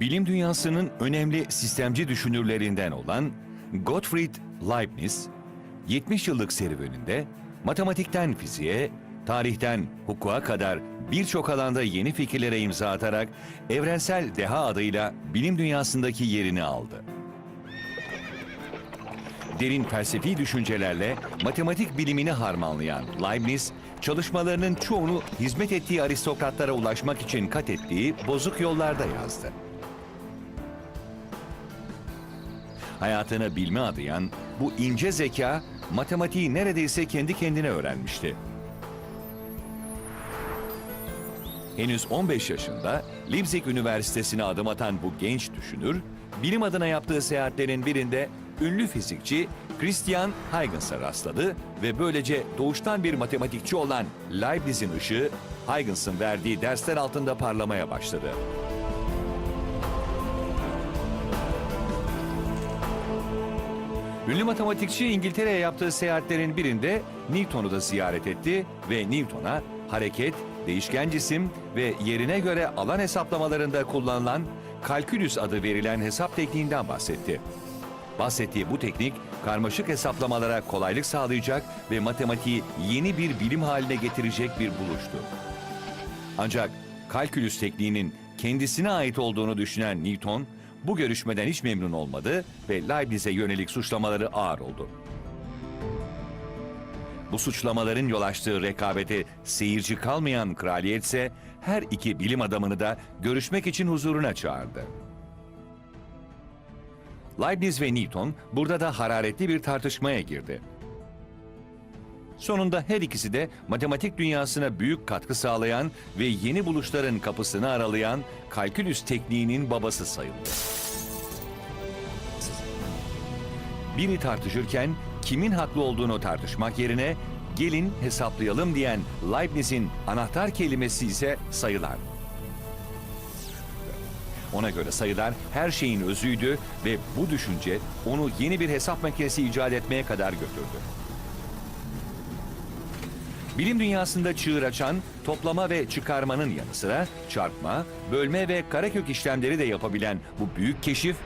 Bilim dünyasının önemli sistemci düşünürlerinden olan Gottfried Leibniz, 70 yıllık serüveninde matematikten fiziğe, tarihten hukuka kadar birçok alanda yeni fikirlere imza atarak evrensel deha adıyla bilim dünyasındaki yerini aldı. Derin felsefi düşüncelerle matematik bilimini harmanlayan Leibniz, çalışmalarının çoğunu hizmet ettiği aristokratlara ulaşmak için kat ettiği bozuk yollarda yazdı. Hayatını bilme adayan bu ince zeka matematiği neredeyse kendi kendine öğrenmişti. Henüz 15 yaşında Leipzig Üniversitesi'ne adım atan bu genç düşünür, bilim adına yaptığı seyahatlerin birinde ünlü fizikçi Christian Huygens'a rastladı ve böylece doğuştan bir matematikçi olan Leibniz'in ışığı Huygens'ın verdiği dersler altında parlamaya başladı. Ünlü matematikçi İngiltere'ye yaptığı seyahatlerin birinde Newton'u da ziyaret etti ve Newton'a hareket, değişken cisim ve yerine göre alan hesaplamalarında kullanılan kalkülüs adı verilen hesap tekniğinden bahsetti. Bahsettiği bu teknik karmaşık hesaplamalara kolaylık sağlayacak ve matematiği yeni bir bilim haline getirecek bir buluştu. Ancak kalkülüs tekniğinin kendisine ait olduğunu düşünen Newton, bu görüşmeden hiç memnun olmadı ve Leibniz'e yönelik suçlamaları ağır oldu. Bu suçlamaların yol açtığı rekabete seyirci kalmayan kraliyet ise her iki bilim adamını da görüşmek için huzuruna çağırdı. Leibniz ve Newton burada da hararetli bir tartışmaya girdi. Sonunda her ikisi de matematik dünyasına büyük katkı sağlayan ve yeni buluşların kapısını aralayan kalkülüs tekniğinin babası sayıldı. Biri tartışırken kimin haklı olduğunu tartışmak yerine gelin hesaplayalım diyen Leibniz'in anahtar kelimesi ise sayılar. Ona göre sayılar her şeyin özüydü ve bu düşünce onu yeni bir hesap makinesi icat etmeye kadar götürdü. Bilim dünyasında çığır açan toplama ve çıkarmanın yanı sıra çarpma, bölme ve karekök işlemleri de yapabilen bu büyük keşif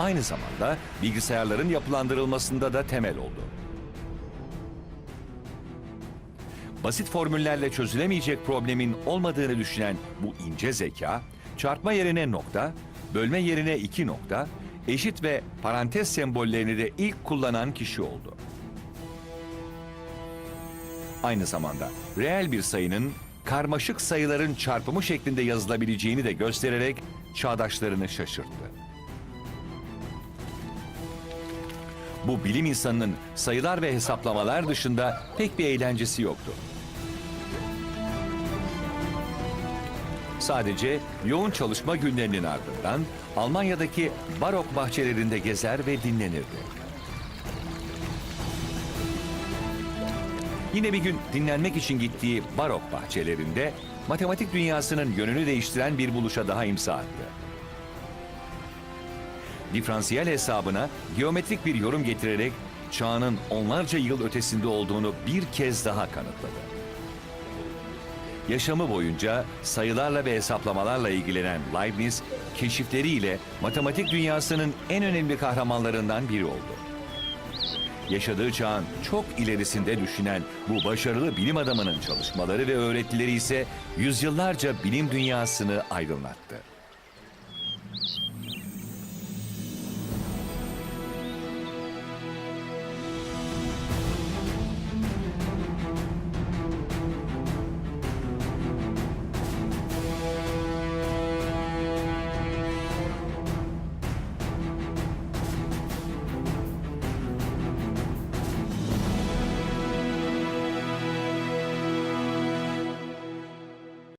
aynı zamanda bilgisayarların yapılandırılmasında da temel oldu. Basit formüllerle çözülemeyecek problemin olmadığını düşünen bu ince zeka, çarpma yerine nokta, bölme yerine iki nokta, eşit ve parantez sembollerini de ilk kullanan kişi oldu. Aynı zamanda reel bir sayının karmaşık sayıların çarpımı şeklinde yazılabileceğini de göstererek çağdaşlarını şaşırttı. Bu bilim insanının sayılar ve hesaplamalar dışında pek bir eğlencesi yoktu. Sadece yoğun çalışma günlerinin ardından Almanya'daki barok bahçelerinde gezer ve dinlenirdi. Yine bir gün dinlenmek için gittiği barok bahçelerinde matematik dünyasının yönünü değiştiren bir buluşa daha imza attı. Diferansiyel hesabına geometrik bir yorum getirerek çağının onlarca yıl ötesinde olduğunu bir kez daha kanıtladı. Yaşamı boyunca sayılarla ve hesaplamalarla ilgilenen Leibniz, keşifleriyle matematik dünyasının en önemli kahramanlarından biri oldu. Yaşadığı çağın çok ilerisinde düşünen bu başarılı bilim adamının çalışmaları ve öğretileri ise yüzyıllarca bilim dünyasını aydınlattı.